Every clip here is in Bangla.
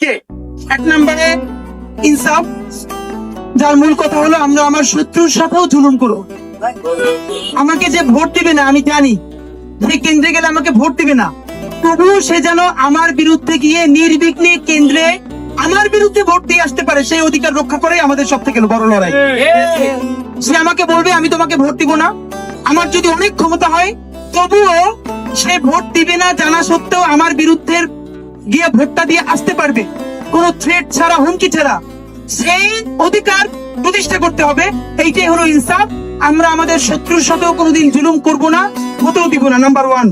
কে? এক নম্বরে ইনসাফ, যার মূল কথা হলো আমরা আমার শত্রুর সাথেও জুলুম করব। আমাকে যে ভোট দিবে না, আমি জানি। যে কেন্দ্রে গেলে আমাকে ভোট দিবে না, তবুও সে যেন আমার বিরুদ্ধে গিয়ে নির্বিঘ্নে কেন্দ্রে আমার বিরুদ্ধে ভোট দিয়ে আসতে পারে, সেই অধিকার রক্ষা করে আমাদের সব থেকে বড় লড়াই। সে আমাকে বলবে, আমি তোমাকে ভোট দিব না। আমার যদি অনেক ক্ষমতা হয়, তবুও সে ভোট দিবে না জানা সত্ত্বেও আমার বিরুদ্ধে গিয়ে ভোটটা দিয়ে আসতে পারবে। কোনো থ্রেট ছাড়া, হুমকি ছাড়া। সেই অধিকার প্রতিষ্ঠা করতে হবে। এইটাই হলো ইনসাফ আমরা আমাদের শত্রুর সাথেও কোনোদিন জুলুম করব না হতেও দিব না নাম্বার ওয়ান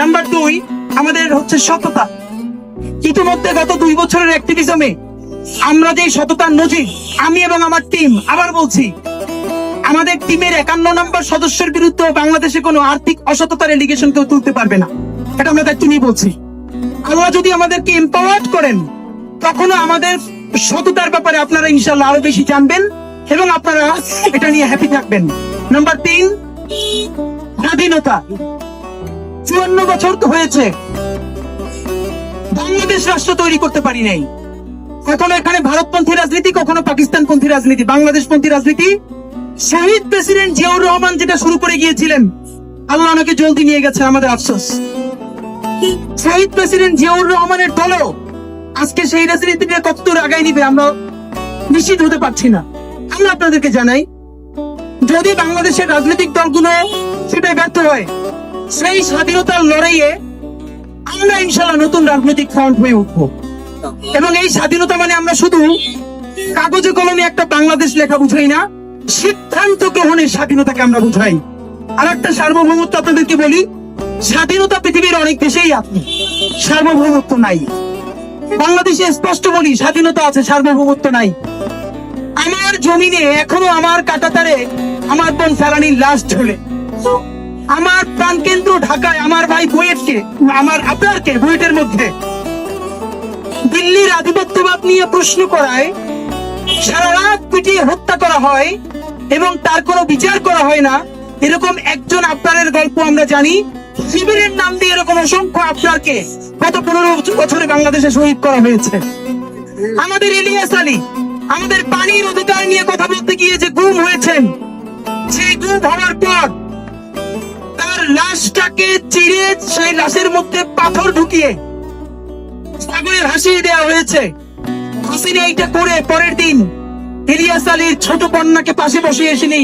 নাম্বার দুই আমাদের হচ্ছে সততা। ইতিমধ্যে গত দুই বছরের অ্যাক্টিভিজমে আমরা যে সততার নজির, আমি এবং আমার টিম আবার বলছি, আমাদের টিমের একান্ন নম্বর সদস্যের বিরুদ্ধে বাংলাদেশে কোনো আর্থিক অসততার এলিগেশন কেউ তুলতে পারবে না। এটা আমরা দায়িত্ব নিয়ে বলছি। আল্লাহ যদি আমাদেরকে এম্পাওয়ার্ড করেন, তখনও আমাদের সততার ব্যাপারে আপনারা ইনশাল্লাহ আরও বেশি জানবেন এবং আপনারা এটা নিয়ে হ্যাপি থাকবেন। নাম্বার তিন, স্বাধীনতা। চুয়ান্ন বছর তো হয়েছে। বাংলাদেশ রাষ্ট্র তৈরি করতে পারি নাই। কখনো এখানে ভারতপন্থী রাজনীতি, কখনো পাকিস্তানপন্থী রাজনীতি, বাংলাদেশপন্থী রাজনীতি। শহীদ প্রেসিডেন্ট জিয়াউর রহমান যেটা শুরু করে গিয়েছিলেন, আল্লাহ ওনাকে জলদি নিয়ে গেছে, আমাদের আফসোস। শহীদ প্রেসিডেন্ট জিয়াউর রহমানের দলও আজকে সেই রাজনীতি নিয়ে কতদূর আগায় নিবে আমরা নিশ্চিত হতে পারছি না। আমরা আপনাদেরকে জানাই, যদি বাংলাদেশের রাজনৈতিক দলগুলো সেটা ব্যর্থ হয়, সেই স্বাধীনতার লড়াইয়ে আমরা ইনশাল্লাহ নতুন রাজনৈতিক ফ্রন্ট হয়ে উঠবো। এবং এই স্বাধীনতা মানে আমরা শুধু কাগজে কলমে একটা বাংলাদেশ লেখা বুঝাই না, সিদ্ধান্ত গ্রহণের স্বাধীনতাকে আমরা বুঝাই। আর একটা সার্বভৌমত্ব আপনাদেরকে বলি স্বাধীনতা পৃথিবীর অনেক দেশেই আপনি। সার্বভৌমত্ব নাই। বাংলাদেশে স্পষ্ট বলি, স্বাধীনতা আছে, সার্বভৌমত্ব নাই। আমার জমিনে এখনও আমার কাটাতারে আমার বোন ফেলানির লাশ ঝোলে। আমার প্রাণকেন্দ্র ঢাকায় আমার ভাই বুয়েটকে, আমার আপনারকে বুয়েটের মধ্যে। দিল্লির আধিপত্যবাদ নিয়ে প্রশ্ন করায়, সারা রাত পিটিয়ে হত্যা করা হয় এবং তার কোনো বিচার করা হয় না, এরকম একজন আপনারের গল্প আমরা জানি। শিবিরের নাম দিয়ে এরকম অসংখ্য আপনারকে গত পনেরো বছরে বাংলাদেশে শহীদ করা হয়েছে। আমাদের ইলিয়াস আলী, আমাদের পানির অধিকার নিয়ে কথা বলতে গিয়ে যে গুম হয়েছেন, সেই গুম হওয়ার পর তার লাশটাকে চিরে সেই লাশের মধ্যে পাথর ঢুকিয়ে সাগরে হাসিয়ে দেওয়া হয়েছে। হাসিনা এইটা করে পরের দিন ইলিয়াস আলীর ছোট কন্যাকে পাশে বসিয়ে এসেনি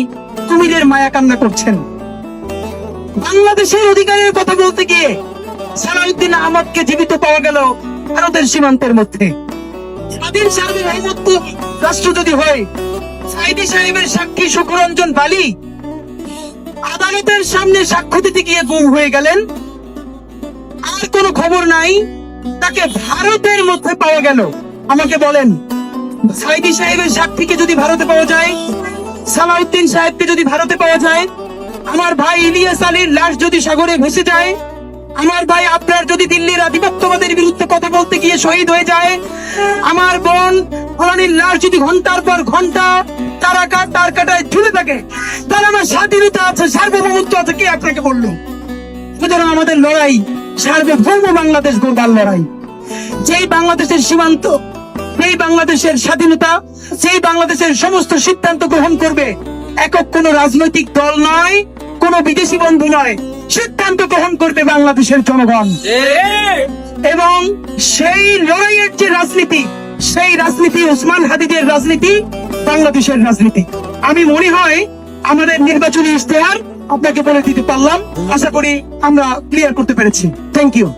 কুমিরের মায়া কান্না করছেন। বাংলাদেশের অধিকারের কথা বলতে গিয়ে সালাউদ্দিন আহমদকে জীবিত পাওয়া গেল ভারতের সীমান্তের মধ্যে। স্বাধীন সার্বভৌমত্ব রাষ্ট্র যদি হয়, সাইদি সাহেবের সাক্ষী বালি আদালতের সামনে সাক্ষ্য দিতে গিয়ে গুম হয়ে গেলেন। আর কোনো খবর নাই, তাকে ভারতের মধ্যে পাওয়া গেল। আমাকে বলেন, সাইদি সাহেবের সাক্ষীকে যদি ভারতে পাওয়া যায়, সালাউদ্দিন সাহেবকে যদি ভারতে পাওয়া যায় আমার ভাই ইলিয়াস আলীর লাশ যদি সাগরে ভেসে যায়, আমার ভাই আপনার যদি দিল্লির আধিপত্যবাদের বিরুদ্ধে কথা বলতে গিয়ে শহীদ হয়ে যায়, আমার বোন ফলানির লাশ যদি ঘণ্টার পর ঘণ্টা তারা কাট তার কাটায় ঝুলে থাকে তাহলে আমার স্বাধীনতা আছে, সার্বভৌমত্ব আছে, কে আপনাকে বলল? সুতরাং আমাদের লড়াই সার্বভৌম বাংলাদেশ গড়বার লড়াই। যেই বাংলাদেশের সীমান্ত সেই বাংলাদেশের স্বাধীনতা সেই বাংলাদেশের সমস্ত সিদ্ধান্ত গ্রহণ করবে, একক কোন রাজনৈতিক দল নয়, কোন বিদেশি বন্ধু নয়, সিদ্ধান্ত গ্রহণ করবে বাংলাদেশের জনগণ। এবং সেই লড়াইয়ের যে রাজনীতি, সেই রাজনীতি, ওসমান হাদিদের রাজনীতি, বাংলাদেশের রাজনীতি। আমি মনে হয় আমাদের নির্বাচনী ইশতেহার আপনাকে বলে দিতে পারলাম। আশা করি আমরা ক্লিয়ার করতে পেরেছি। Thank you